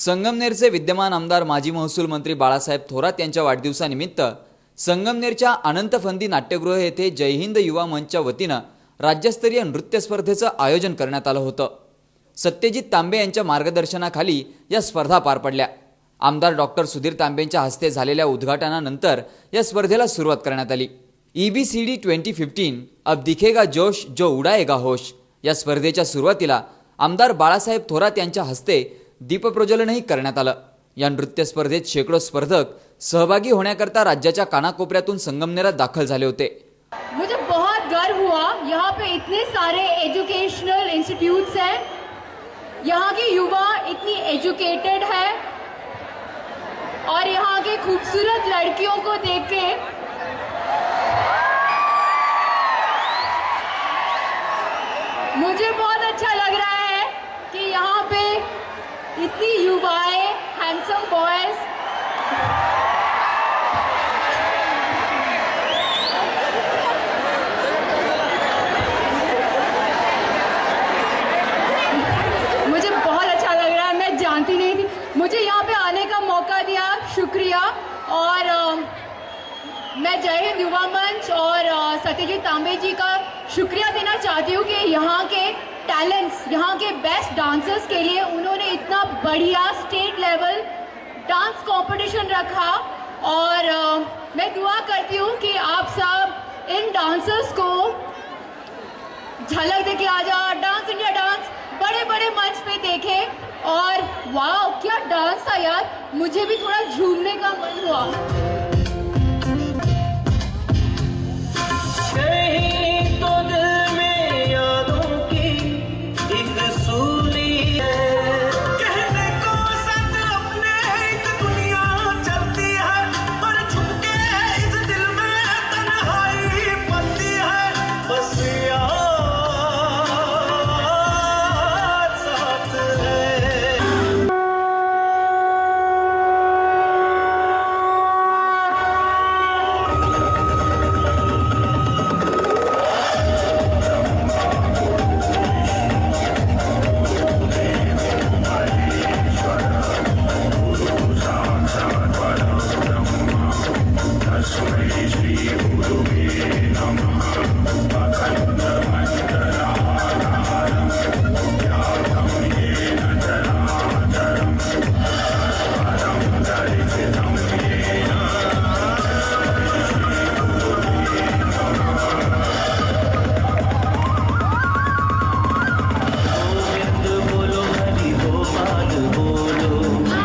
संगमनेरचे विद्यमान आमदार माजी महसूल मंत्री बाळासाहेब थोरात यांच्या वाढदिवसानिमित्त संगमनेरच्या अनंतफंदी नाट्यगृह येथे जयहिंद युवा मंचच्या वतीनं राज्यस्तरीय नृत्य स्पर्धेचं आयोजन करण्यात आलं होतं. सत्यजित तांबे यांच्या मार्गदर्शनाखाली या स्पर्धा पार पडल्या. आमदार डॉक्टर सुधीर तांबेंच्या हस्ते झालेल्या उद्घाटनानंतर या स्पर्धेला सुरुवात करण्यात आली. E B C D twenty fifteen अब दिखेगा जोश जो उडाएगा होश. या स्पर्धेच्या सुरुवातीला आमदार बाळासाहेब थोरात यांच्या हस्ते दीपप्रज्वलनही करण्यात आलं. या नृत्य स्पर्धेत शेकडो स्पर्धक सहभागी होण्याकरता राज्याच्या कानाकोपऱ्यातून संगमनेरात दाखल झाले होते. मुझे बहुत गर्व हुआ यहाँ पे इतने सारे एजुकेशनल इंस्टीट्यूट्स हैं। यहाँ के युवा इतनी एजुकेटेड है। और यहाँ के खूबसूरत लड़कियों को देख के मुझे बहुत इतनी युवाएँ हैंडसम बॉयज़ मुझे बहुत अच्छा लग रहा है, मैं जानती नहीं थी। मुझे यहाँ पे आने का मौका दिया, शुक्रिया। और मैं जय हिंद युवा मंच और सत्यजीत तांबे जी का शुक्रिया देना चाहती हूँ कि यहाँ के टैलेंट्स यहाँ के बेस्ट डांसर्स के लिए उन्होंने बढ़िया स्टेट लेवल डांस कंपटीशन रखा और आ, मैं दुआ करती हूँ कि आप सब इन डांसर्स को झलक देखे जाओ डांस इंडिया डांस बड़े बड़े मंच पे देखे और वाह क्या डांस था यार। मुझे भी थोड़ा झूमने का मन हुआ।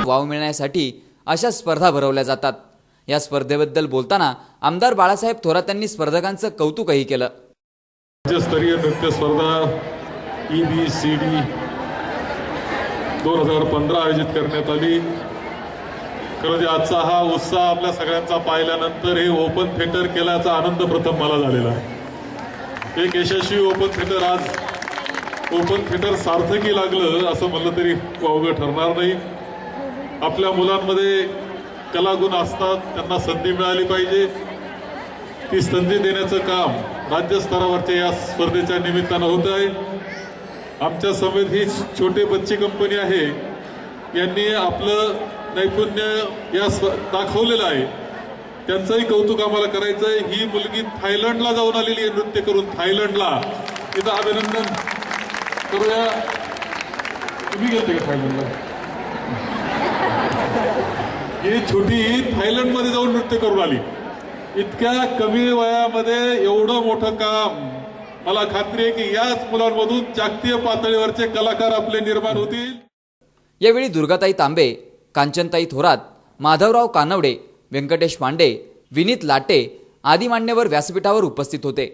वाव मिळण्यासाठी अशा स्पर्धा भरवल्या जातात. या स्पर्धेबद्दल बोलताना आमदार बाळासाहेब थोरात यांनी स्पर्धकांचं कौतुकही केलं. राज्यस्तरीय नृत्य स्पर्धा ई बी सी डी दोन हजार पंधरा आयोजित करण्यात आली. खरं आजचा हा उत्साह आपल्या सगळ्यांचा पाहिल्यानंतर हे ओपन थिएटर केल्याचा आनंद प्रथम मला झालेला आहे. एक यशस्वी ओपन थिएटर आज ओपन थिएटर सार्थकी लागलं असं म्हणलं तरी वावगं ठरणार नाही. आपल्या मुलांमध्ये कलागुण असतात त्यांना संधी मिळाली पाहिजे. ती संधी देण्याचं काम राज्यस्तरावरच्या या स्पर्धेच्या निमित्तानं होत आहे. आमच्या समेत ही छोटे बच्ची कंपनी आहे. यांनी आपलं नैपुण्य या स्व दाखवलेलं आहे. त्यांचंही कौतुक आम्हाला करायचं आहे. ही मुलगी थायलंडला जाऊन आलेली आहे नृत्य करून थायलंडला. तिथं अभिनंदन करूया. तुम्ही गेलते का थायलंडला? ही छोटी थायलंडमध्ये जाऊन नृत्य करून आली. इतक्या कमी वयामध्ये एवढं मोठं काम. मला खात्री आहे की याच मुलांमधून जागतिक पातळीवरचे कलाकार आपले निर्माण होतील. यावेळी दुर्गाताई तांबे कांचनताई थोरात माधवराव कानवडे व्यंकटेश पांडे विनीत लाटे आदी मान्यवर व्यासपीठावर उपस्थित होते.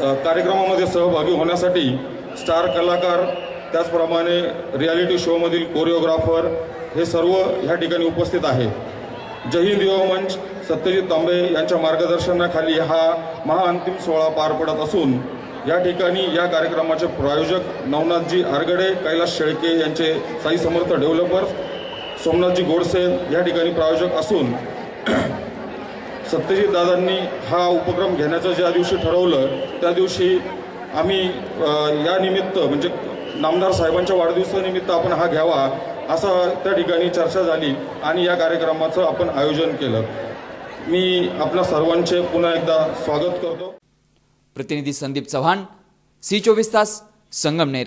कार्यक्रमामध्ये सहभागी होण्यासाठी स्टार कलाकार त्याचप्रमाणे रियालिटी शोमधील कोरिओग्राफर हे सर्व ह्या ठिकाणी उपस्थित आहे. जय हिंद युवा मंच सत्यजित तांबे यांच्या मार्गदर्शनाखाली हा महाअंतिम सोहळा पार पडत असून या ठिकाणी या कार्यक्रमाचे प्रायोजक नवनाथजी आरगडे कैलास शेळके यांचे साई समर्थ डेव्हलपर सोमनाथजी गोडसे या ठिकाणी प्रायोजक असून सत्यजित दादांनी हा उपक्रम घेण्याचं ज्या दिवशी ठरवलं त्या दिवशी आम्ही या निमित्त म्हणजे नामदार साहेबांच्या वाढदिवसानिमित्त आपण हा घ्यावा असं त्या ठिकाणी चर्चा झाली आणि या कार्यक्रमाचं आपण आयोजन केलं. मी आपल्या सर्वांचे पुन्हा एकदा स्वागत करतो. प्रतिनिधी संदीप चव्हाण सी चोवीस तास संगमनेर.